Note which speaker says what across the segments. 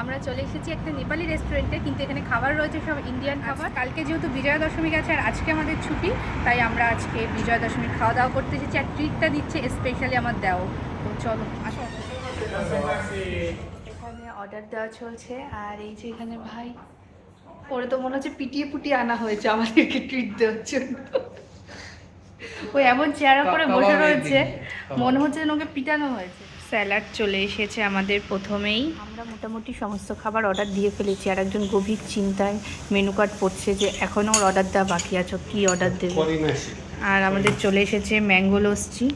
Speaker 1: আমরা চলে এসেছি একটা নেপালি রেস্টুরেন্টে কিন্তু এখানে খাবার রয়েছে সব ইন্ডিয়ান খাবার। কালকে যেহেতু বিজয়া দশমী গেছে আর আজকে আমাদের ছুটি তাই আমরা আজকে বিজয়া দশমীর খাওয়া দাওয়া করতে এসেছি আর ট্রিটটা দিচ্ছে স্পেশালি আমার দেও। তো চলো আসো। এখানে অর্ডার দেওয়া চলছে আর এই যে এখানে ভাই পরে তো মনে হচ্ছে পিটিয়ে পুটিয়ে আনা হয়েছে আমাদেরকে ট্রিট দেওয়ার জন্য। ওই এমন চেয়ার করে বসে রয়েছে মনে হচ্ছে যেন ওকে পিটানো হয়েছে। স্যালাড চলে এসেছে আমাদের প্রথমেই। আমরা মোটামুটি সমস্ত খাবার অর্ডার দিয়ে ফেলেছি। আর একজন গভীর চিন্তায় মেনু কার্ড পড়ছে যে এখনও অর্ডার দেওয়া বাকি আছে কী অর্ডার দেবে? আর আমাদের চলে এসেছে ম্যাঙ্গো লস্যি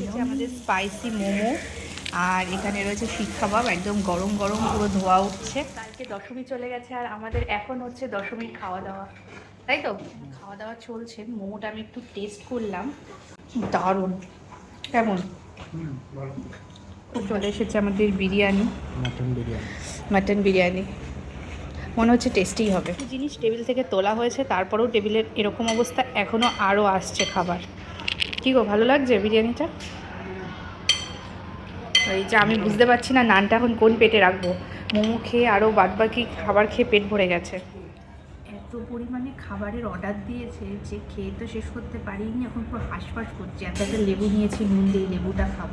Speaker 1: এই আমাদের স্পাইসি মোমো আর এখানে রয়েছে শিক কাবাব একদম গরম গরম পুরো ধোয়া উঠছে। কালকে দশমী চলে গেছে আর আমাদের এখন হচ্ছে দশমীর খাওয়া দাওয়া। তাই তো? খাওয়া দাওয়া চলছে মোমোটা আমি একটু টেস্ট করলাম। দারুণ। কেমন? খুব চলে এসেছে আমাদের বিরিয়ানি।
Speaker 2: মাটন বিরিয়ানি।
Speaker 1: মাটন বিরিয়ানি। মনে হচ্ছে টেস্টি হবে। জিনিস টেবিল থেকে তোলা হয়েছে তারপরেও টেবিলের এরকম অবস্থা এখনও আরও আসছে খাবার। কী গো ভালো লাগছে বিরিয়ানিটা? এই যে আমি বুঝতে পারছি না নানটা এখন কোন পেটে রাখব? মোমো খেয়ে আরও বাদবাকি খাবার খেয়ে পেট ভরে গেছে। এত পরিমাণে খাবারের অর্ডার দিয়েছে যে খেয়ে তো শেষ করতে পারিনি, এখন পুরো হাঁসফাঁস করছে। একটা লেবু নিয়েছি, নুন দিয়ে লেবুটা খাব।